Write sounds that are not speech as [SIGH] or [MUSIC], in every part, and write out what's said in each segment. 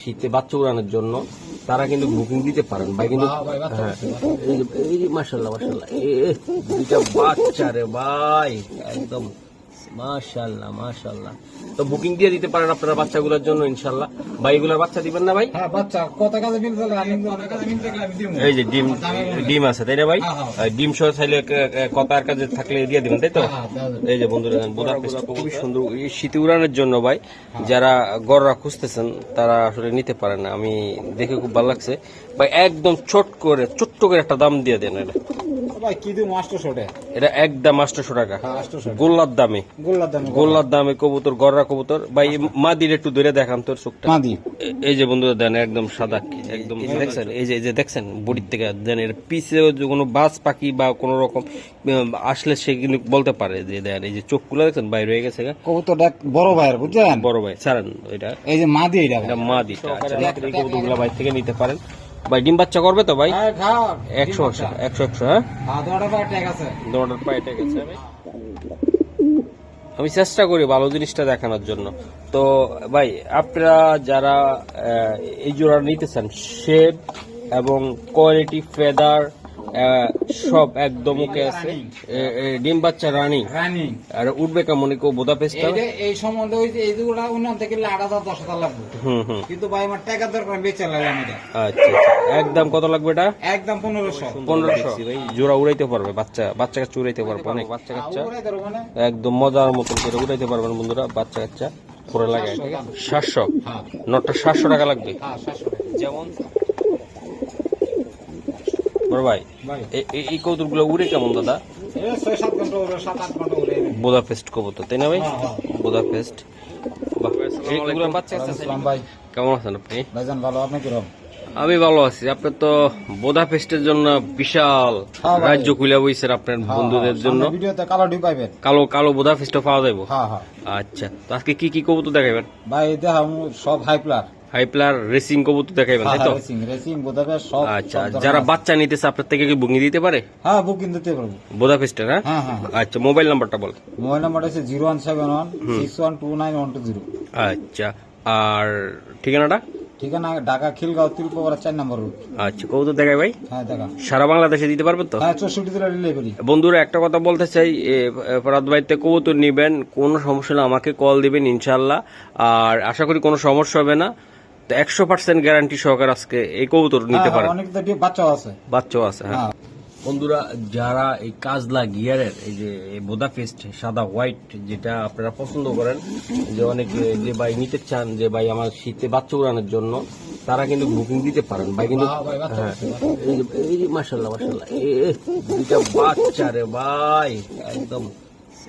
শীতে বাচ্চা উড়ানোর জন্য তারা কিন্তু বুকিং দিতে পারেন। ভাই কিন্তু হ্যাঁ, এই মাশাল্লাহ এ দুইটা বাচ্চা রে ভাই একদম মাশাল্লাহ মাশাল্লাহ তো বুকিং দিয়ে দিতে পারেন আপনারা বাচ্চাগুলোর জন্য ইনশাল্লাহ ভাই এগুলোর বাচ্চা দিবেন না ভাই? হ্যাঁ বাচ্চা। কত কাজে এই যে ডিম ডিম আছে তাই না ভাই? হ্যাঁ, হ্যাঁ। ডিম সহ চাইলে কাজে থাকলে দিয়ে দিবেন তাই তো? হ্যাঁ, দেওয়া যাবে। এই যে বন্ধুরা বোদার খুবই সুন্দর। শীতে উড়ানোর জন্য ভাই যারা গররা খুঁজতেছেন তারা আসলে নিতে পারে না। আমি দেখে খুব ভালো লাগছে। ভাই একদম ছোট করে ছোট্ট করে একটা দাম দিয়ে দেন এটা। ভাই কি দিব মাস্টার শটে এটা একদম টাকা। হ্যাঁ গোল্লার দামে। গোল্লার দাম গোল্লার। দামে কবুতর গররা কবুতর। ভাই মা একটু ধরে দেখান তোর মাদি। এই যে বন্ধুরা দেন একদম সাদা একদম দেখছেন এই যে এই যে দেখছেন বডির থেকে দেন এর পিছে যে কোনো বাস পাখি বা কোনো রকম আসলে সে কিন্তু বলতে পারে যে দেন এই যে চোখ চোখগুলো দেখছেন বাইরে হয়ে গেছে গা। কবুতরটা বড় ভাইয়ের বুঝছেন বড় ভাই ছাড়েন এটা। এই যে মাদি এটা। আচ্ছা কবুতরগুলো ভাই থেকে নিতে পারেন। ভাই ডিম বাচ্চা করবে তো ভাই? হ্যাঁ একশো একশো একশো একশো হ্যাঁ? হ্যাঁ দৌড়ার পায়ে টেকে আমি চেষ্টা করি ভালো জিনিসটা দেখানোর জন্য। তো ভাই আপনারা যারা এই জোড়া নিতে চান শেপ এবং কোয়ালিটি ফেদার সব একদম ওকে আছে। ডিম বাচ্চা রানি। রানিং। আর উঠবে কেমন কেউ বোদা পেস্টটা এই যে সম্বন্ধে ওই যে এই যেগুলা থেকে আট হাজার দশ হাজার লাগবে। কিন্তু ভাই আমার টাকার দরকার বেচে এটা। আচ্ছা আচ্ছা। একদম কত লাগবে এটা? একদম পনেরোশো। পনেরোশো। ভাই। জোড়া উড়াইতে পারবে বাচ্চা বাচ্চা কাচ্চা উড়াইতে পারবে অনেক। বাচ্চা কাচ্চা। একদম মজার মতন করে উড়াইতে পারবেন বন্ধুরা বাচ্চা কাচ্চা। পুরো লাগে সাতশো হ্যাঁ। নটটা সাতশো টাকা লাগবে। হ্যাঁ যেমন বড় ভাই এই কৌতুকগুলো উড়ে কেমন দাদা? বোদা পেস্ট কবুতর তাই না ভাই? হ্যাঁ, হ্যাঁ। বোদা পেস্ট কেমন আছেন আপনি? ভালো আপনি কীরকম? আমি ভালো আছি। আপনার তো বোদা পেস্টের জন্য বিশাল হ্যাঁ রাজ্য খুলে বইছেন আপনার বন্ধুদের জন্য। কালো কালো কালো বোদা পেস্টটা পাওয়া যাব হ্যাঁ হ্যাঁ। আচ্ছা তো আজকে কি কি কবুতর দেখাবেন ভাই দেখা সব হাই প্লার হাইপ্লার রেসিং কবুতর দেখাবেন তাই তো? রেসিং রেসিং বোধাবে সব আচ্ছা যারা বাচ্চা নিতেছে আপনার থেকে কি বুকিং দিতে পারে? হ্যাঁ বুকিং দিতে পারব। বোদাপেস্টের হ্যাঁ? হ্যাঁ হ্যাঁ আচ্ছা মোবাইল নাম্বারটা বল। মোবাইল নাম্বার আছে zero one seven one six one two nine one two zero. আচ্ছা আর ঠিকানাটা? ঠিকানা ঢাকা খিলগাঁও তিলপোপাড়া চার নম্বর রুট আচ্ছা কবুতর দেখায় ভাই। হ্যাঁ দেখা। সারা বাংলাদেশে দিতে পারবেন তো? হ্যাঁ চৌষট্টি জেলা ডেলিভারি বন্ধুরা একটা কথা বলতে চাই ফরাদ ভাইতে কবুতর নিবেন কোনো সমস্যা হলে আমাকে কল দিবেন ইনশাল্লাহ আর আশা করি কোনো সমস্যা হবে না। তো একশো পার্সেন্ট গ্যারান্টি সহকার আজকে এই কবুতর নিতে পারেন অনেক বাচ্চাও আছে। বাচ্চাও আছে হ্যাঁ। হ্যাঁ। বন্ধুরা যারা এই কাজলা গিয়ারের এই যে বোদা পেস্ট সাদা হোয়াইট যেটা আপনারা পছন্দ করেন যে অনেকে যে ভাই নিতে চান যে ভাই আমার শীতে বাচ্চা উড়ানোর জন্য তারা কিন্তু বুকিং দিতে পারেন। ভাই কিন্তু হ্যাঁ, হ্যাঁ, এই মাসাল্লাহ দুইটা বাচ্চা রে ভাই একদম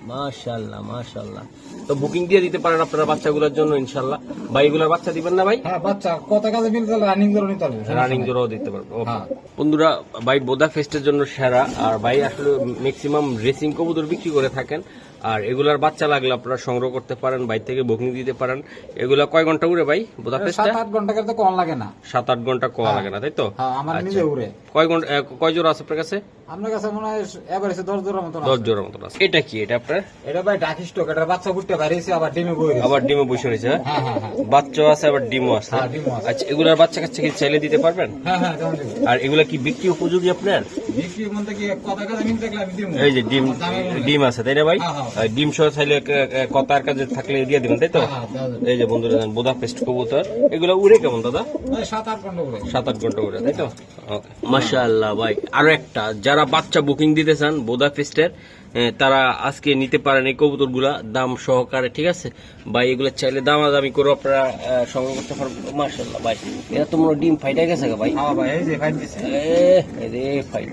মাশাল্লাহ মাশাল্লাহ তো বুকিং দিয়ে দিতে পারেন আপনারা বাচ্চাগুলোর জন্য ইনশাল্লাহ ভাই এগুলোর বাচ্চা দিবেন না ভাই? হ্যাঁ বাচ্চা। কত কাজে রানিং করে নিতে পারব রানিং জোড়াও দিতে পারব হ্যাঁ। বন্ধুরা ভাই বোদা ফেস্টের জন্য সেরা। আর ভাই আসলে ম্যাক্সিমাম রেসিং কবুতর বিক্রি করে থাকেন। আর এগুলার বাচ্চা লাগলে আপনারা সংগ্রহ করতে পারেন ভাই থেকে বুকিং দিতে পারেন। এগুলা কয় ঘণ্টা উড়ে ভাই বোদা সাত ফেস্টটা আট ঘণ্টা কম লাগে না। সাত আট ঘণ্টা কোয়া লাগে না তাই তো? হ্যাঁ আমার আচ্ছা। নিজে উড়ে। কয় ঘণ্টা কয় জোড়া আছে আপনার কাছে? আপনার কাছে মনে হয় এবার দশ জোড়ার মতন দশ আছে। জোড়ার মতন আছে। এটা কি এটা আপনার? এটা ভাই ডাকি স্টক এটা বাচ্চা ফুটতে বাইরেছে আবার ডিমে বই আবার ডিমে বসে রয়েছে হ্যাঁ? হ্যাঁ হ্যাঁ হ্যাঁ। আছে আবার ডিমও আছে। হ্যাঁ, ডিমও আছে। আচ্ছা এগুলার বাচ্চা কাচ্চা কি চাইলে দিতে পারবেন? হ্যাঁ হ্যাঁ আর এগুলা কি বিক্রি উপযোগী আপনার? বিক্রি বলতে কি কত কাজে আমি দিব এই যে ডিম ডিম আছে তাই না ভাই? ডিম সহ চাইলে ক- ক- কথার কাজে থাকলে দিয়ে দিবেন তাই তো। এই যে বন্ধুরা জানেন বোদা পেস্ট কবুতর। এগুলো উড়ে কেমন দাদা? ওই সাত আট ঘণ্টা করে সাত আট ঘণ্টা উড়ে তাই তো? মাশাআল্লাহ ভাই আরও একটা যারা বাচ্চা বুকিং দিতে চান বোদা পেস্টের তারা আজকে নিতে পারেন এই কবুতরগুলা দাম সহকারে ঠিক আছে? ভাই এগুলো চাইলে দামাদামি করে আপনারা সংগ্রহ করতে পারবেন। মাশাআল্লাহ ভাই এরা তো মনে ডিম ফাইটা গেছে গা ভাই। হ্যাঁ ভাই এই যে ফাইট দিছে। এ রে ফাইট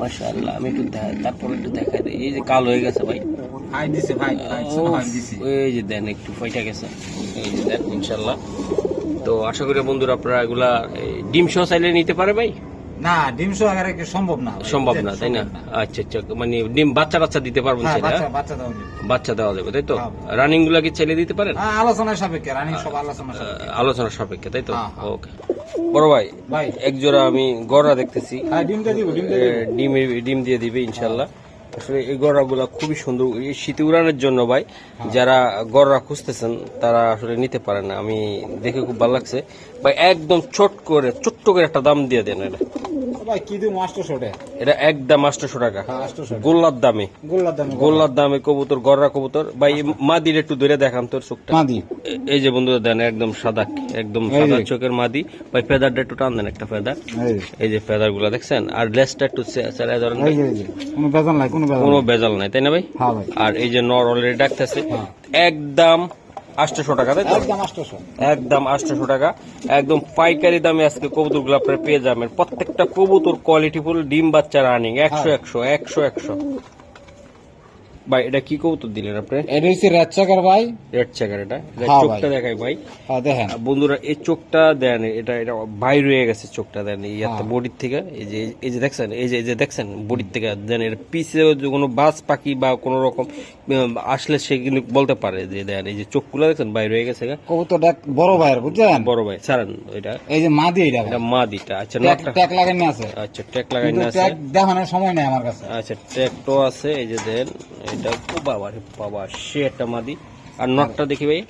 মাশাআল্লাহ আমি একটু দেখাই তারপর একটু দেখাই দিই। এই যে কালো হয়ে গেছে ভাই। ফাইট দিছে ফাইট ফাইট উফ, ফাইট দিছে। এই যে দেন একটু ফাইটা গেছে। এই যে দেন ইনশাল্লাহ তো আশা করি বন্ধুরা আপনারা এগুলা ডিম সহ চাইলে নিতে পারে ভাই। না ডিম সম্ভব না? সম্ভব না তাই না? আচ্ছা আচ্ছা মানে ডিম বাচ্চা বাচ্চা দিতে পারবেন হ্যাঁ সেটা? বাচ্চা বাচ্চা দিবে। বাচ্চা দেওয়া যাবে তাই তো? হ্যাঁ। রানিংগুলা কি চাইলে দিতে পারেন? হ্যাঁ আলোচনার সাপেক্ষে রানিং সব আলোচনার সাপেক্ষে। আহ, আলোচনার সাপেক্ষে তাই তো। ওকে। বড় ভাই ভাই। এক জোড়া আমি গড়া দেখতেছি। ডিমটা দিব ডিম ডিম দিয়ে দিবে ইনশাল্লাহ আসলে এই গররাগুলা খুবই সুন্দর এই শীতে উড়ানোর জন্য ভাই যারা গররা খুঁজতেছেন তারা আসলে নিতে পারে না। আমি দেখে খুব ভালো লাগছে। ভাই একদম ছোট করে ছোট্ট করে একটা দাম দিয়ে দেন এটা। ভাই কি টাকা। এটা একদম আটশোশো টাকা। হ্যাঁ আটশোশো গোল্লার দামে। গোল্লার দামে গোল্লার। দামে কবুতর গররা কবুতর। ভাই মাদির একটু ধরে দেখান তোর চোখটা। মাদি। এই যে বন্ধুরা দেন একদম সাদা একদম সাদা চোখের মাদি। ভাই ফেদারটা একটু টান দেন একটা ফেদার। এই এই যে ফেদারগুলা দেখছেন? আর লেসটা একটু ধরেন কোনো নাই কোনো। বেজাল তাই না ভাই? হ্যাঁ ভাই। আর এই যে নর অলরেডি ডাকতেছে। হ্যাঁ। একদম আটশোশো টাকা তাই তো? একদম আটশোশো। টাকা। একদম পাইকারি দামে আজকে কবুতরগুলো আপনারা পেয়ে যাবেন। প্রত্যেকটা কবুতর কোয়ালিটি ফুল ডিম বাচ্চা রানিং একশো। একশো একশো একশো। ভাই এটা কি কবুতর দিলেন আপনি? এটা হচ্ছে রেড চাকার ভাই। রেড চেকার এটা। হ্যাঁ চোখটা দেখাই ভাই। হ্যাঁ দেখেন। বন্ধুরা এই চোখটা দেন এটা এটা বাইর হয়ে গেছে চোখটা দেন ইয়াতে হ্যাঁ। বডির থেকে। এই যে এই যে দেখছেন এই যে এই যে দেখছেন বডির থেকে দেন এর পিছে যে কোনো বাস পাখি বা কোনো রকম আসলে সে কিন্তু বলতে পারে যে দেন এই যে চোখগুলো দেখছেন বাইর রয়ে গেছে। কবুতরটা বড় ভাইয়ের বুঝছেন? বড় ভাই ছাড়েন এটা। এই যে মাদি এটা ভাই। এটা মা দিটা আচ্ছা ট্যাগ ট্যাগ আছে। আচ্ছা ট্যাক লাগাই কিন্তু না আছে। ট্যাগ দেখানোর সময় নেই আমার কাছে। আচ্ছা ট্যাকটো আছে এই যে দেন এটা ও বাবা রে বাবা সে একটা মাদি। আর নটটা দেখি ভাই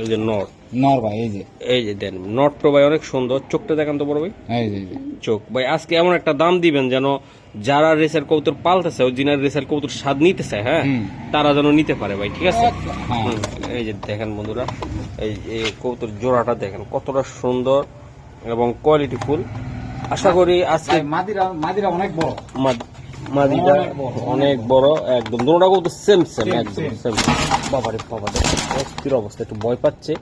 এই যে নট নর ভাই এই যে। এই যে দেন নটটা ভাই অনেক সুন্দর। চোখটা দেখান তো বড় ভাই। এই যে চোখ। ভাই আজকে এমন একটা দাম দিবেন যেন যারা রেসের কবুতর পালতেছে অরিজিনাল রেসের কবুতর স্বাদ নিতে চায় হ্যাঁ তারা যেন নিতে পারে ভাই ঠিক আছে? হ্যাঁ। এই যে দেখেন বন্ধুরা এই এই কবুতর জোড়াটা দেখেন কতটা সুন্দর এবং কোয়ালিটি ফুল। আশা করি আজকে মাদিরা মাদিরা অনেক বড়। মাদিটা অনেক বড়। একদম। দুটোটা তো সেম সেম একদম সেম বাবারে বাবা দেখেন অস্থির অবস্থা একটু ভয় পাচ্ছে।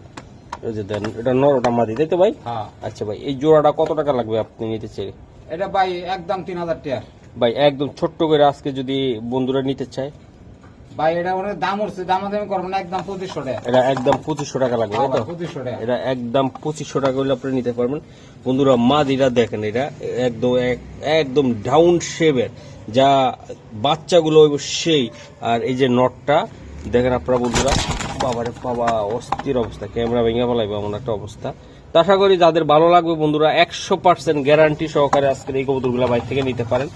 এই যে দেন এটা নর ওটা মাদি তাই তো ভাই? হ্যাঁ। আচ্ছা ভাই এই জোড়াটা কত টাকা লাগবে আপনি নিতে চাই? এটা ভাই একদম তিন হাজার টাকা। ভাই একদম ছোট্ট করে আজকে যদি বন্ধুরা নিতে চায় ভাই এটা অনেক দাম উঠছে দাম দামি করব না একদম পঁচিশশো টাকা। এটা একদম পঁচিশশো টাকা লাগবে তাই তো? পঁচিশশো টাকা। এটা একদম পঁচিশশো টাকা হলে আপনি নিতে পারবেন। বন্ধুরা মাদিরা দেখেন এটা একদম এক- একদম ডাউন শেপের যা বাচ্চাগুলো সেই। আর এই যে নটটা দেখেন আপনারা বন্ধুরা বাবারে বাবা অস্থির অবস্থা ক্যামেরা ভেঙে ফেলাইবে এমন একটা অবস্থা। তো আশা করি যাদের ভালো লাগবে বন্ধুরা একশো পার্সেন্ট গ্যারান্টি সহকারে আজকের এই কবুতরগুলো বাইর থেকে নিতে পারেন।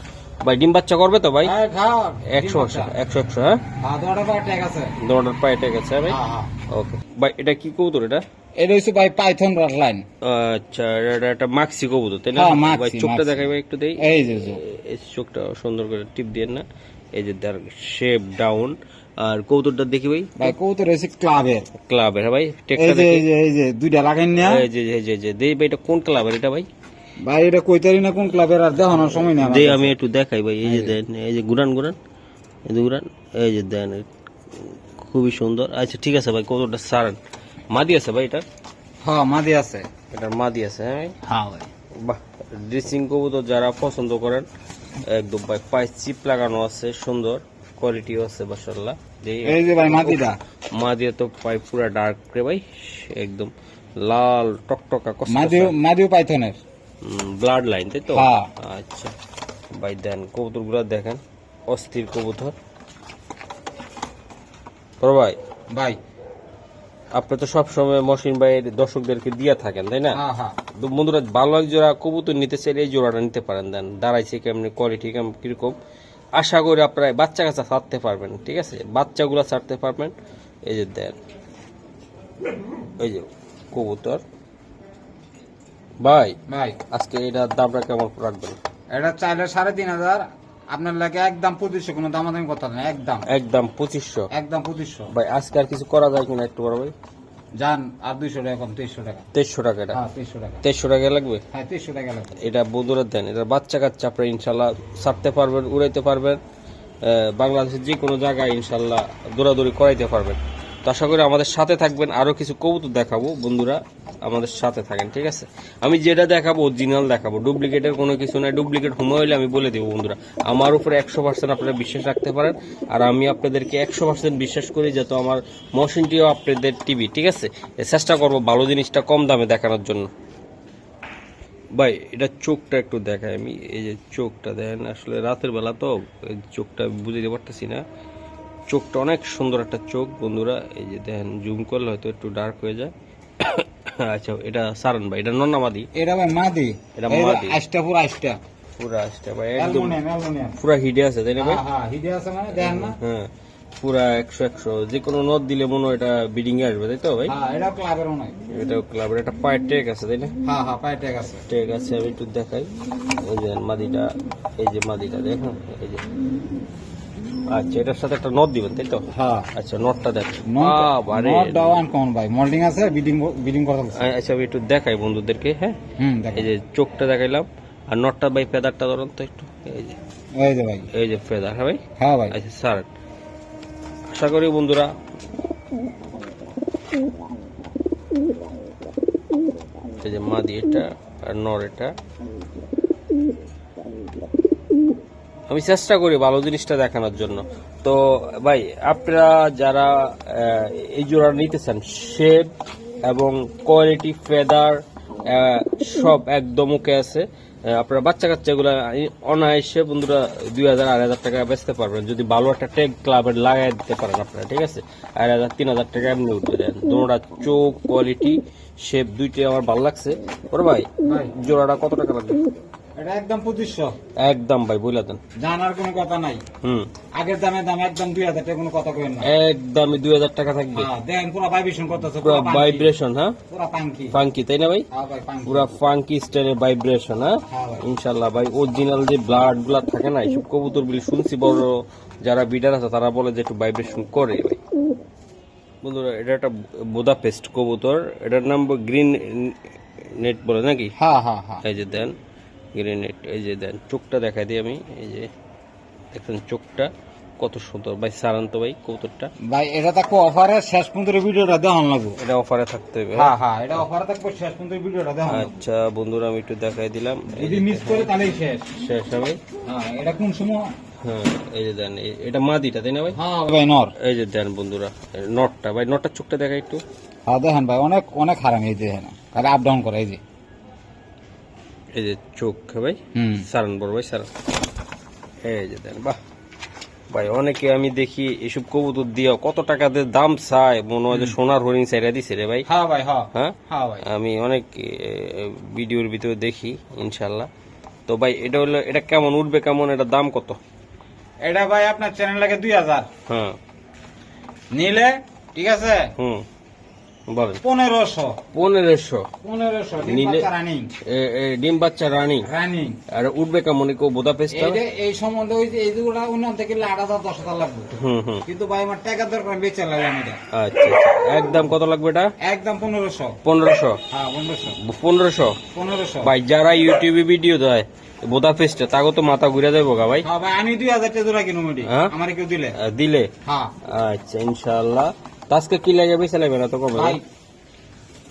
ভাই ডিম বাচ্চা করবে তো ভাই? হ্যাঁ, একশো একশো একশো হ্যাঁ? হ্যাঁ, দোয়াটা ট্যাগ আছে। পায়ে আছে ভাই? হ্যাঁ। ওকে। ভাই এটা কি কবুতর এটা? এটা হচ্ছে ভাই পাইথন লাইন আচ্ছা এটা একটা মাক্সি কবুতর তাই না? ভাই চোখটা দেখাই ভাই একটু দেই। এই যে যে। এই চোখটা সুন্দর করে টিপ দিয়ে না। এই যে তার শেপ ডাউন আর কবুতরটা দেখি ভাই। ভাই কৌতর ক্লাবের। ক্লাবের ভাই? এই যে এই দেখি যে দুইটা লাগাই না এই যে এই যে দেই ভাই এটা কোন ক্লাবের এটা ভাই? ভাই এটা কইতারি না কোন ক্লাবের আর দেখানোর সময় নেই আমার দেই আমি একটু দেখাই ভাই এই যে দেন এই যে গুরান গুরান এই যে গুরান এই যে দেন খুবই সুন্দর। আচ্ছা ঠিক আছে ভাই কবুতরটা সারান মাদি আছে ভাই এটা? হ্যাঁ মাদি আছে। এটার মাদি আছে হ্যাঁ ভাই? হ্যাঁ ভাই। বাহ ড্রেসিং কবুতর যারা পছন্দ করেন একদম ভাই পায়ে চিপ লাগানো আছে সুন্দর কোয়ালিটিও আছে মাশাআল্লাহ। এই যে ভাই মাদিটা। মা দিয়ে তো পাই পুরা ডার্ক রে ভাই একদম লাল টকটকা মাদিও মাদিও পাইথনের। ব্লাড লাইন তাই তো? হ্যাঁ। আচ্ছা ভাই দেন কবুতরগুলা দেখেন অস্থির কবুতর। বড় ভাই ভাই। আপনি তো সবসময় মহসিন ভাইয়ের দর্শকদেরকে দিয়ে থাকেন তাই না? হ্যাঁ হ্যাঁ। বন্ধুরা ভালো এক জোড়া কবুতর নিতে চাইলে এই জোড়াটা নিতে পারেন দেন। দাঁড়াইছে কেমনি কোয়ালিটি কেমন কীরকম। আশা করি আপনারা বাচ্চা কাচ্চা ছাড়তে পারবেন ঠিক আছে? বাচ্চাগুলো ছাড়তে পারবেন। এই যে দেন এই যে কবুতর। ভাই ভাই। আজকে এটার দামটা কেমন রাখবেন? এটা চাইলে সাড়ে তিন হাজার। আপনার লাগে একদম পঁচিশশো কোনো দামাদামি কথা না একদম। একদম পঁচিশশো? একদম পঁচিশশো। ভাই আজকে আর কিছু করা যায় কিনা একটু বড় ভাই? যান আর দুইশো টাকা কম তেইশশো টাকা। তেইশশো টাকা এটা? হ্যাঁ তেইশশো টাকা। তেইশশো টাকা লাগবে? হ্যাঁ তেইশশো টাকা লাগবে। এটা বন্ধুরা দেন এটা বাচ্চা কাচ্চা আপনারা ইনশাল্লাহ ছাড়তে পারবেন উড়াইতে পারবেন বাংলাদেশের যে কোনো জায়গায় ইনশাল্লাহ দৌড়াদৌড়ি করাইতে পারবেন। তো আশা করি আমাদের সাথে থাকবেন। আরও কিছু কবুতর দেখাবো, বন্ধুরা। আমাদের সাথে থাকেন, ঠিক আছে? আমি যেটা দেখাবো অরিজিনাল দেখাবো। ডুপ্লিকেটের কোনো কিছু নাই। ডুপ্লিকেট হুমো হইলে আমি বলে দেবো, বন্ধুরা। আমার উপরে একশো পার্সেন্ট আপনারা বিশ্বাস রাখতে পারেন। আর আমি আপনাদেরকে একশো পার্সেন্ট বিশ্বাস করি যাতে আমার মশিনটিও আপনাদের টিভি, ঠিক আছে? চেষ্টা করব ভালো জিনিসটা কম দামে দেখানোর জন্য। ভাই, এটা চোখটা একটু দেখাই আমি। এই যে চোখটা দেন, আসলে রাতের বেলা তো চোখটা বুঝতে পারতেছি না। চোখটা অনেক সুন্দর একটা চোখ বন্ধুরা। এই যে দেখেন জুম করলে হয়তো একটু ডার্ক হয়ে যায়। [COUGHS] আচ্ছা এটা সারন ভাই এটা নন্নামাদি এটা ভাই মাদি। এটা মাদি। আইসটা পুরো আইসটা। পুরা আসটা ভাই একদম পুরা হিডে আছে তাই না ভাই? হ্যাঁ হ্যাঁ হিডে আছে মানে দেখেন না? হ্যাঁ পুরা একশো একশো। যে কোনো নদ দিলে মনে হয় এটা বিডিং এ আসবে তাই তো ভাই? হ্যাঁ এটা ক্লাবের মনে হয়। এটা ক্লাবের একটা পায়ের টেক আছে তাই না? হ্যাঁ হ্যাঁ পায়ে ট্যাগ আছে। টেক আছে আমি একটু দেখাই। এই যে মাদিটা এই যে মাদিটা দেখুন এই যে। আচ্ছা এটার সাথে একটা নদ দিবেন তাই তো? হ্যাঁ। আচ্ছা নটটা দেখ নট বারে নট ডাউন কোন ভাই। মোল্ডিং আছে বিডিং বিডিং করা আছে আচ্ছা আমি একটু দেখাই বন্ধুদেরকে হ্যাঁ? হুম এই যে চোখটা দেখাইলাম আর নটটা ভাই ফেদারটা ধরুন তো একটু। এই যে। এই যে ভাই। এই যে ফেদার হ্যাঁ ভাই? হ্যাঁ ভাই। আচ্ছা স্যার আশা করি বন্ধুরা এই যে মাদি এটা আর নর এটা। আমি চেষ্টা করি ভালো জিনিসটা দেখানোর জন্য। তো ভাই আপনারা যারা এই জোড়া নিতে চান শেপ এবং কোয়ালিটি ফেদার সব একদম ওকে আছে। আপনারা বাচ্চা কাচ্চাগুলো অনায়াসে বন্ধুরা দুই হাজার আড়াই হাজার টাকা বেচতে পারবেন। যদি ভালো একটা টেক ক্লাবের লাগাই দিতে পারেন আপনারা ঠিক আছে? আড়াই হাজার তিন হাজার টাকা এমনি উঠতে দেন দুটা চোখ কোয়ালিটি শেপ দুইটাই আমার ভালো লাগছে। ওরে ভাই। জোড়াটা কত টাকা লাগবে? এটা একদম পঁচিশশো। একদম ভাই বলে দেন জানার কোনো কথা নাই। হুম। আগের দামে দাম একদম দুই হাজার টাকা কোনো কথা না। একদমই দুই হাজার টাকা থাকবে। হ্যাঁ দেখেন পুরো ভাইব্রেশন করতেছে পুরো ভাইব্রেশন হ্যাঁ? পুরো পাঙ্কি ফাঙ্কি তাই না ভাই? হ্যাঁ ভাই পাঙ্কি পুরো ফাঙ্কি স্টাইলের ভাইব্রেশন হ্যাঁ? হ্যাঁ ভাই। ইনশাল্লাহ ভাই অরিজিনাল যে ব্লাডগুলা থাকে না এইসব কবুতর গুলি শুনছি বড় যারা বিডার আছে তারা বলে যে একটু ভাইব্রেশন করে ভাই। বন্ধুরা এটা একটা বোদা পেস্ট কবুতর এটার নাম গ্রিন নেট বলে নাকি? হ্যাঁ হ্যাঁ হ্যাঁ। এই যে দেন। গ্রিন নেট এই যে দেন চোখটা দেখাই দিই আমি এই যে দেখছেন চোখটা কত সুন্দর। ভাই সারান্ত ভাই কবুতরটা। ভাই এটা থাকব অফারে শেষ পর্যন্ত ভিডিওটা দেখান লাগবো এটা অফারে থাকতে হবে হ্যাঁ হ্যাঁ এটা অফারে থাকব শেষ পর্যন্ত ভিডিওটা দেখান আচ্ছা বন্ধুরা আমি একটু দেখাই দিলাম। যদি মিস করে তাহলেই শেষ। শেষ হবে? হ্যাঁ এটা কোন সময়? হ্যাঁ এই যে দেন এটা মাদিটা তাই না ভাই? হ্যাঁ ভাই নর। এই যে দেন বন্ধুরা নটটা। ভাই নটটার চোখটা দেখা একটু। হ্যাঁ দেখেন ভাই অনেক অনেক হারাম এই যে হ্যাঁ আপ ডাউন করে এই যে। এই যে চোখ ভাই সারান বড় ভাই সারান। এই যে দেন বাহ। ভাই অনেকে আমি দেখি এসব কবুতর দিয়ে কত টাকাতে দাম চায় মনে হয় যে সোনার হরিণ চাইরা দিছে রে ভাই। হ্যাঁ ভাই হ্যাঁ। হ্যাঁ? হ্যাঁ ভাই। আমি অনেক ভিডিওর ভিতরে দেখি ইনশাল্লাহ তো ভাই এটা হলো এটা কেমন উঠবে কেমন এটা দাম কত? এটা ভাই আপনার চ্যানেল লাগে দুই হাজার। হ্যাঁ। নিলে ঠিক আছে? হুম। পনেরোশো। পনেরোশো। পনেরোশো নিলে- রানিং। এ- এ, ডিম বাচ্চা রানিং। রানিং। আর উঠবে কেমন কেউ বোদা পেস্টটা এই সম্বন্ধে ওই যে এইগুলা উন্নয়ন থেকে আট হাজার দশ হাজার লাগবে। হুম হুম। কিন্তু ভাই আমার টাকা দরকার বেচে লাগে আমি আচ্ছা একদম কত লাগবে এটা? একদম পনেরোশো। পনেরোশো? পনেরোশো। পনেরোশো? পনেরোশো। ভাই যারা ইউটিউবে ভিডিও দেয় বোদা পেস্টে তাকে তো মাথা ঘুরে দেবো গা ভাই। হ্যাঁ আমি দুই হাজার টাকা মুডি হ্যাঁ? আমার কেউ দিলে। দিলে? হ্যাঁ। আচ্ছা ইনশাআল্লাহ। তো আজকে কি লাগে বেশি লাগবে না তো কবে?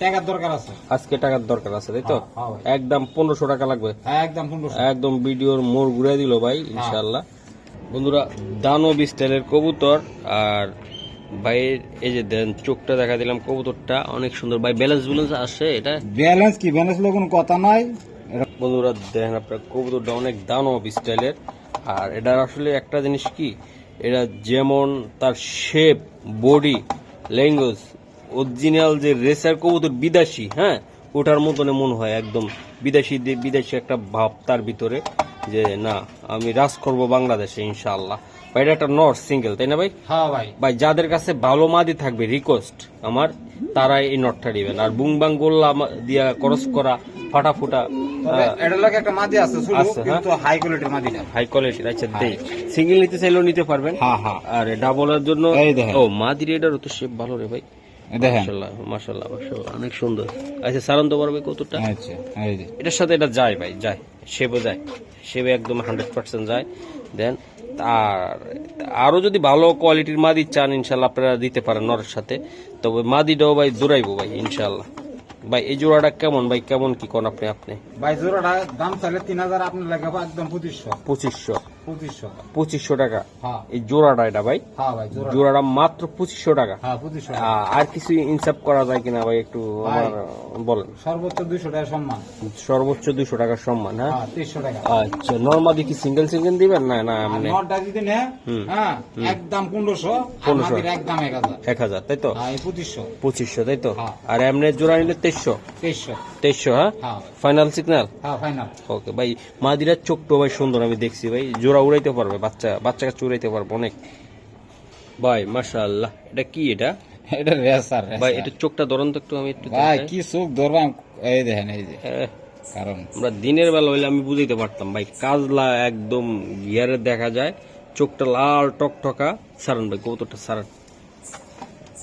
টাকার দরকার আছে। আজকে টাকার দরকার আছে তাই তো? হ্যাঁ, হ্যাঁ। একদম পনেরোশো টাকা লাগবে। হ্যাঁ একদম একদম ভিডিওর মোড় ঘুরে দিল ভাই ইনশাআল্লাহ। বন্ধুরা দানব স্টাইলের কবুতর আর ভাইয়ের এই যে দেন চোখটা দেখা দিলাম কবুতরটা অনেক সুন্দর। ভাই ব্যালেন্স ব্যালেন্স আসে এটা? ব্যালেন্স কি? ব্যালেন্স কোনো কথা নাই। বন্ধুরা দেখেন আপনার কবুতরটা অনেক দানব স্টাইলের। আর এটার আসলে একটা জিনিস কি? এটা যেমন তার শেপ বডি ল্যাঙ্গুয়েজ অরিজিনাল যে রেসার কবুতর বিদেশি হ্যাঁ ওটার মতনে মনে হয় একদম বিদেশি বিদেশি একটা ভাব তার ভিতরে যে না আমি রাজ করব বাংলাদেশে ইনশাআল্লাহ। ভাই এটা একটা নর্থ সিঙ্গেল তাই না ভাই? হ্যাঁ ভাই। ভাই যাদের কাছে ভালো মাদি থাকবে রিকোয়েস্ট আমার তারা এই নটটা দিবেন আর বুং বাং গোল্লা দিয়া ক্রস করা ফাটা ফুটা তবে এটা লাগে একটা মাদি আছে শুধু হ্যাঁ। কিন্তু হাই কোয়ালিটির মাদিটা হাই কোয়ালিটির আচ্ছা দেই সিঙ্গেল নিতে চাইলেও নিতে পারবেন। হ্যাঁ হ্যাঁ। আর ডাবলের জন্য এই দেখেন। ও মাদির এটারও তো শেপ ভালো রে ভাই। দেখেন। মাশাল্লাহ মাশাল্লাহ মাশাল্লাহ অনেক সুন্দর। আচ্ছা সারান্ত পারবে কতটা? আচ্ছা এই যে। এটার সাথে এটা যায় ভাই যায়। যায়। একদম হান্ড্রেড পার্সেন্ট যায়। দেন আর আরও যদি ভালো কোয়ালিটির মাদি চান ইনশাল্লাহ আপনারা দিতে পারেন নরের সাথে। তবে মাদিটাও ভাই দৌড়াইবো ভাই ইনশাল্লাহ ভাই এই জোড়াটা কেমন? ভাই কেমন কি কোন আপনি আপনি? ভাই জোড়াটা দাম চাইলে তিন হাজার আপনার লাগে ভাই একদম পঁচিশশো। পঁচিশশো। পঁচিশশো। পঁচিশশো টাকা? হ্যাঁ। এই জোড়াটা এটা ভাই? হ্যাঁ ভাই জোড়াটা মাত্র পঁচিশশো টাকা। হ্যাঁ আর কিছু ইনসাফ করা যায় কিনা ভাই একটু আমার বলেন। সর্বোচ্চ দুইশো টাকা সম্মান। সর্বোচ্চ দুশো টাকার সম্মান হ্যাঁ? তিনশো টাকা। আচ্ছা নর্মালি কি সিঙ্গেল সিঙ্গেল দিবেন? না না আর এমনি নটটা যদি নে হুম। হ্যাঁ একদম পনেরোশো 1500 একদম এক হাজার। এক হাজার তাই তো? পঁচিশশো। পঁচিশশো তাই তো। আর এমনি জোড়া নিলে তেইশশো? তেইশশো। তেইশশো হ্যাঁ? হ্যাঁ। ফাইনাল সিগন্যাল হ্যাঁ ফাইনাল ওকে ভাই মাদিরার চোখটা ভাই সুন্দর আমি দেখছি ভাই। জোড়া উড়াইতে পারবে বাচ্চা বাচ্চা কাছে উড়াইতে পারবে অনেক। ভাই মাশাআল্লাহ এটা কি এটা? এটা রেসার ভাই এটা চোখটা ধরুন তো একটু আমি একটু ভাই কি সুখ ধরবাম এই দেখেন এই যে। কারণ আমরা দিনের বেলা হইলে আমি বুঝাইতে পারতাম ভাই কাজলা একদম গিয়ারে দেখা যায় চোখটা লাল টকটকা। সারান ভাই কবুতরটা সারান।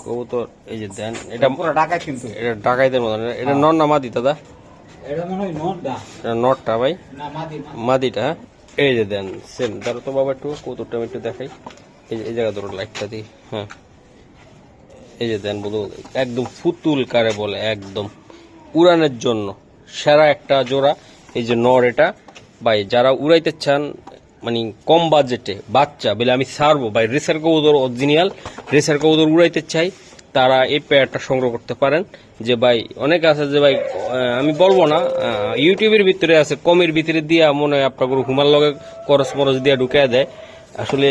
কবুতর এই যে দেন এটা পুরো ঢাকা কিন্তু। এটা ডাকাইদের মতন। এটা নর না মাদি দাদা? এটা মনে হয় নোট এটা নটটা ভাই? না মাদি মাদিটা হ্যাঁ? এই যে দেন সেম ধরো তো বাবা একটু আমি একটু দেখাই। এই যে এই জায়গা ধরো লাইটটা দিই হ্যাঁ? এই যে দেন বলু একদম ফুতুল কারে বলে একদম। উড়ানের জন্য। সেরা একটা জোড়া। এই যে নর এটা। ভাই যারা উড়াইতে চান মানে কম বাজেটে বাচ্চা বলে আমি ছাড়বো ভাই। রেসার কৌদর অরিজিনাল রেসার কৌদর উড়াইতে চাই, তারা এই পেয়ারটা সংগ্রহ করতে পারেন। যে ভাই, অনেক আছে যে ভাই আমি বলব না ইউটিউবের ভিতরে আছে, কমের ভিতরে দিয়া মনে হয় আপনার হুমার লগে করস মরস দিয়া ঢুকিয়ে দেয়। আসলে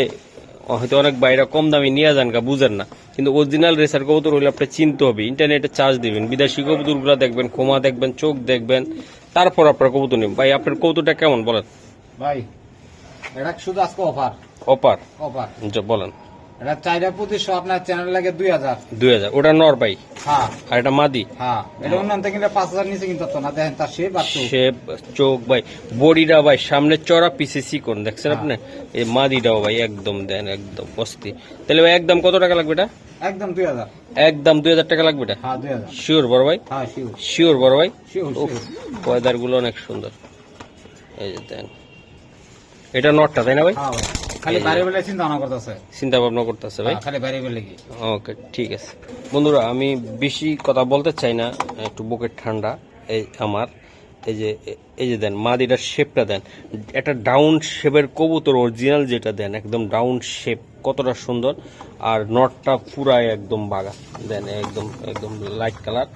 হয়তো অনেক বাইরে কম দামে নিয়ে যান গা, বুঝেন না। কিন্তু অরিজিনাল রেসার কবুতর হলে আপনি চিনতে হবে ইন্টারনেটে চার্জ দিবেন, বিদেশি কবুতরগুলো দেখবেন খোমা দেখবেন, চোখ দেখবেন, তারপর আপনার কবুতর নেবেন। ভাই, আপনার কবুতরটা কেমন বলেন? ভাই এটা শুধু আজকে অফার অফার যা বলেন। এটা চাইটা পঁচিশশো আপনার চ্যানেল লাগে দুই হাজার। দুই হাজার। ওটা নর ভাই? হ্যাঁ। আর এটা মাদি? হ্যাঁ। এটা অন্যান্য কিনলে পাঁচ হাজার নিচে কিনতে না। দেখেন তার বাচ্চা সে চোখ ভাই। বডিটা ভাই সামনে চড়া পিছে চিকন দেখছেন আপনি? এই মাদিটাও ভাই একদম দেন একদম বস্তি তাহলে ভাই একদম কত টাকা লাগবে এটা? একদম দুই হাজার। একদম দুই হাজার টাকা লাগবে এটা? হ্যাঁ দুই হাজার। শিওর বড় ভাই? হ্যাঁ শিওর শিওর বড় ভাই? শিওর উফ পয়দারগুলো অনেক সুন্দর। এই যে দেন। এটা নটটা তাই না ভাই? হ্যাঁ খালি বাইরে বেলে চিন্তা ভাবনা করতেছে। চিন্তা ভাবনা করতেছে ভাই? খালি বাইরে বেলে কি ওকে ঠিক আছে। বন্ধুরা আমি বেশি কথা বলতে চাই না একটু বুকের ঠান্ডা এই আমার। এই যে এই যে দেন মাদিটার শেপটা দেন। একটা ডাউন শেপের কবুতর অরিজিনাল যেটা দেন একদম ডাউন শেপ কতটা সুন্দর। আর নটটা পুরাই একদম বাগা দেন একদম একদম লাইট কালার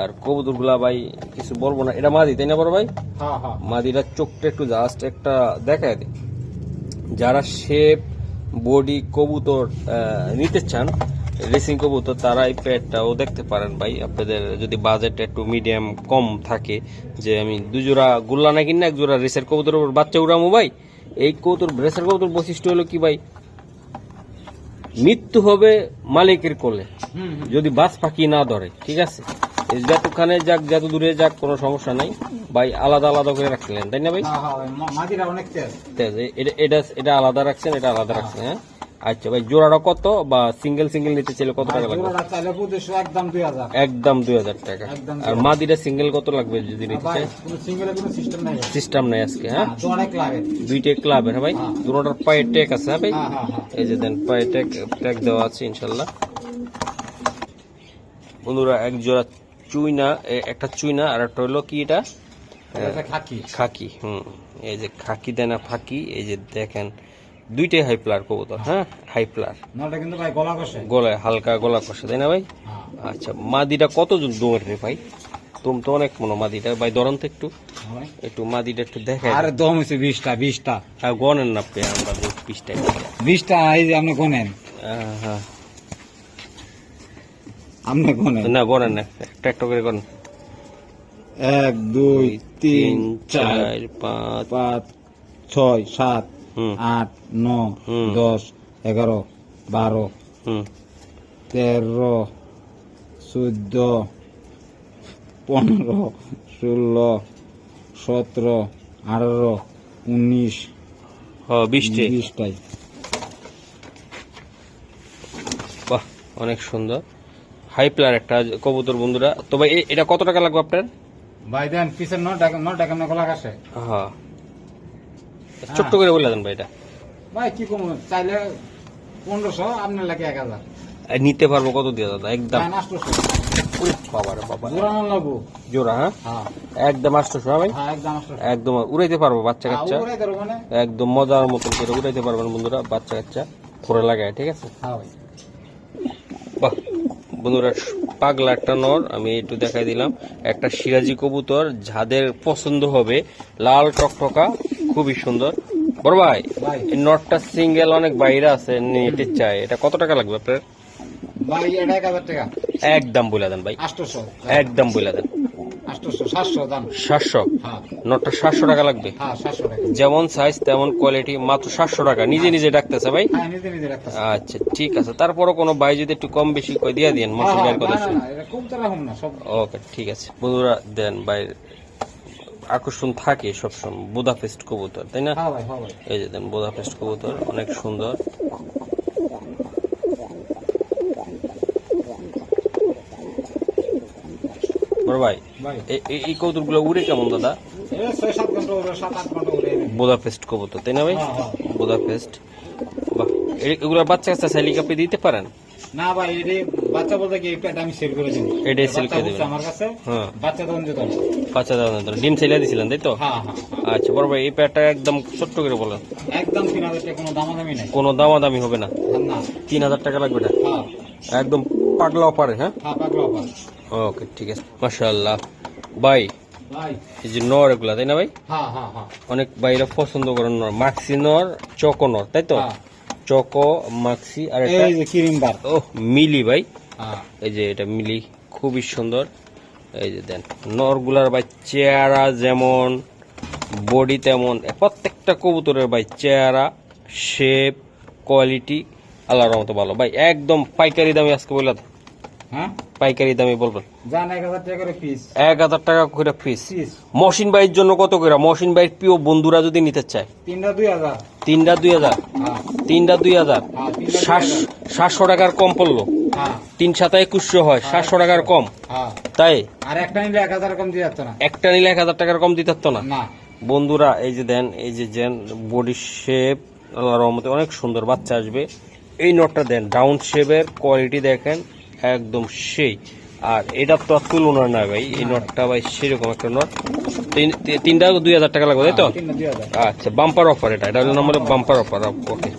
আর কবুতরগুলা ভাই কিছু বলব না। এটা মাদি তাই না বড় ভাই? হ্যাঁ হ্যাঁ। মাদিটার চোখটা একটু জাস্ট একটা দেখায় দিই। যারা শেপ বডি কবুতর নিতে চান রেসিং কবুতর তারা এই প্যাডটাও দেখতে পারেন ভাই। আপনাদের যদি বাজেট একটু মিডিয়াম কম থাকে যে আমি দুজোড়া গুল্লা না কিনা এক জোড়া রেসের কবুতর বাচ্চা উড়ামো ভাই এই কবুতর রেসের কবুতর বৈশিষ্ট্য হলো কি ভাই? মৃত্যু হবে মালিকের কোলে। যদি বাস পাখি না ধরে ঠিক আছে? এই যতখানে যাক যত দূরে যাক কোনো সমস্যা নাই। ভাই আলাদা আলাদা করে রাখলেন তাই না ভাই? হ্যাঁ হ্যাঁ অনেক তেজ। এটা এটা এটা আলাদা রাখছেন এটা আলাদা রাখছেন হ্যাঁ? আচ্ছা ভাই জোড়াটা কত বা সিঙ্গেল সিঙ্গেল নিতে চাইলে কত টাকা লাগবে? একদম দুই হাজার। টাকা। আর মাদিটা সিঙ্গেল কত লাগবে যদি নিতে চাই? সিস্টেম নাই আজকে। হ্যাঁ? হ্যাঁ, দুইটা ক্লাবের হ্যাঁ ভাই? হ্যাঁ। দুটোটার পায়ে টেক আছে হ্যাঁ ভাই? হ্যাঁ হ্যাঁ হ্যাঁ। এই যে দেন পায়ে টেক টেক দেওয়া আছে ইনশাল্লাহ। বন্ধুরা এক জোড়া চুইনা একটা চুইনা আর একটা হলো কি এটা? খাকি। খাকি হুম। এই যে খাকি দেনা ফাঁকি এই যে দেখেন দুইটাই হাই প্লার কবুতর হ্যাঁ? হাই প্লার নটা কিন্তু ভাই গলা কষে। গলায় হালকা গলা কষে তাই না ভাই? হ্যাঁ। আচ্ছা মাদিটা কত দূর রে ভাই? তুমি তো অনেক মনে মাদিটা। ভাই ধরন তো একটু। একটু মাদিটা একটু দেখাই আরে দম হয়েছে বিশটা বিশটা। আর গনেন না পে আমরা পিসটা বিশটা এই যে আপনি কোনেন হ্যাঁ। আপনি কোনেন না গনেন না একটা একটা করে গনেন এক দুই তিন চার পাঁচ পাঁচ ছয় সাত আট হুম। দশ এগারো বারো তেরো চোদ্দ পনেরো ষোলো সতেরো আঠারো উনিশ বিশটাই। বাহ অনেক সুন্দর। হাই প্লার একটা কবুতর বন্ধুরা। তো ভাই এটা কত টাকা লাগবে আপনার? ভাই দেন পিসের ন টাকা ন টাকা না গলা কাছে হ্যাঁ। ছোট্ট করে বলে দেন ভাই এটা। ভাই কি কম চাইলে পনেরোশো আপনার লাগে এক হাজার। নিতে পারব কত দিয়ে দাদা? একদম। উড়াইতে পারব বাচ্চা কাচ্চা? মানে? একদম মজার মতন করে উড়াইতে পারবেন বন্ধুরা বাচ্চা কাচ্চা। করে লাগায় ঠিক আছে? হ্যাঁ বাহ। বন্ধুরা পাগলা একটা নর আমি একটু দেখাই দিলাম। একটা সিরাজি কবুতর যাদের পছন্দ হবে লাল টকটকা খুবই সুন্দর। বড় ভাই এই নটটা সিঙ্গেল অনেক বাইরে আছে নিতে চাই। এটা কত টাকা লাগবে আপনার? ভাই এটা এক হাজার টাকা। একদম বলে দেন ভাই। একদম বলে দেন। সাতশো হ্যাঁ। নটটা সাতশো টাকা লাগবে? হ্যাঁ যেমন সাইজ তেমন কোয়ালিটি মাত্র সাতশো টাকা। নিজে নিজে ডাকতেছে ভাই? হ্যাঁ আচ্ছা ঠিক আছে। তারপরও কোনো ভাই যদি একটু কম বেশি করে দিয়ে দিন মশিন কথা না, না, শুনে। না, এটা খুব তারা হোম না সব। ওকে ঠিক আছে। বন্ধুরা দেন ভাই আকর্ষণ থাকে সবসময়। বুদাপেস্ট কবুতর তাই না? এই যে দেন বুদাপেস্ট কবুতর অনেক সুন্দর। বড় ভাই এই কবুতরগুলো উড়ে কেমন দাদা? ওরে বুদাপেস্ট কবুতর তাই না ভাই? হ্যাঁ, হ্যাঁ। বুদাপেস্ট। বাহ এ- এগুলোর বাচ্চা কাচ্চা চাইলে কি আপনি দিতে পারেন? না ভাই এটি বাচ্চা বলতে কি এটা আমি সেল করে দিই। এটাই sell করে দিবেন। আমার কাছে হ্যাঁ। বাচ্চা বাচ্চা ডিম দিছিলেন তাই তো? হ্যাঁ হ্যাঁ আচ্ছা বড় ভাই এই একদম ছোট্ট করে বলেন। একদম তিন হাজার টাকা কোনো দামাদামি নাই। কোনো দামাদামি হবে না। না। তিন হাজার টাকা লাগবে না? হ্যাঁ। একদম পাগলা অপারে হ্যাঁ? হ্যাঁ পাগলা অফার ওকে ঠিক আছে। মাশাআল্লাহ। ভাই এই যে নর এগুলা তাই না ভাই? অনেক ভাইরা পছন্দ করেন নর। মাক্সি নর চকো নর তাই তো। চকো মাক্সি আর এটা এই যে ও মিলি ভাই। এই যে এটা মিলি খুবই সুন্দর। এই যে দেন নরগুলার ভাই চেহারা যেমন বডি তেমন প্রত্যেকটা কবুতরের ভাই চেহারা শেপ কোয়ালিটি আল্লাহর মতো ভালো। ভাই একদম পাইকারি দামে আজকে বলে দাও। হ্যাঁ? পাইকারি দামে বলবেন? এক হাজার টাকা করে পিস এক হাজার টাকা করে পিস পিস মহসিন ভাইয়ের জন্য কত করে? মহসিন ভাইয়ের প্রিয় বন্ধুরা যদি নিতে চায়। তিনটা দুই হাজার। তিনটা দুই হাজার? হ্যাঁ। তিনটা হ্যাঁ তিনটা দুই সাত- হাজার। সাতশো টাকার কম পড়ল। হ্যাঁ। তিন সাতা একুশশো হয় সাতশো টাকার কম। তাই? আর একটা নিলে এক হাজার কম দিয়ে যাচ্ছে না। একটা নিলে এক হাজার টাকার কম দিতে পারতো না? বন্ধুরা এই যে দেন এই যে দেন বডি শেপ আল্লাহর রহমতে অনেক সুন্দর বাচ্চা আসবে। এই নটটা দেন ডাউন শেপের কোয়ালিটি দেখেন। একদম সেই। আর এটা তো তুলনা না ভাই এই নটটা ভাই সেরকম একটা নট তিন- তিনটা দুই হাজার টাকা লাগবে তাই তো? হাজার। আচ্ছা বাম্পার অফার এটা। এটা হলো নম্বরে বাম্পার অফার ওকে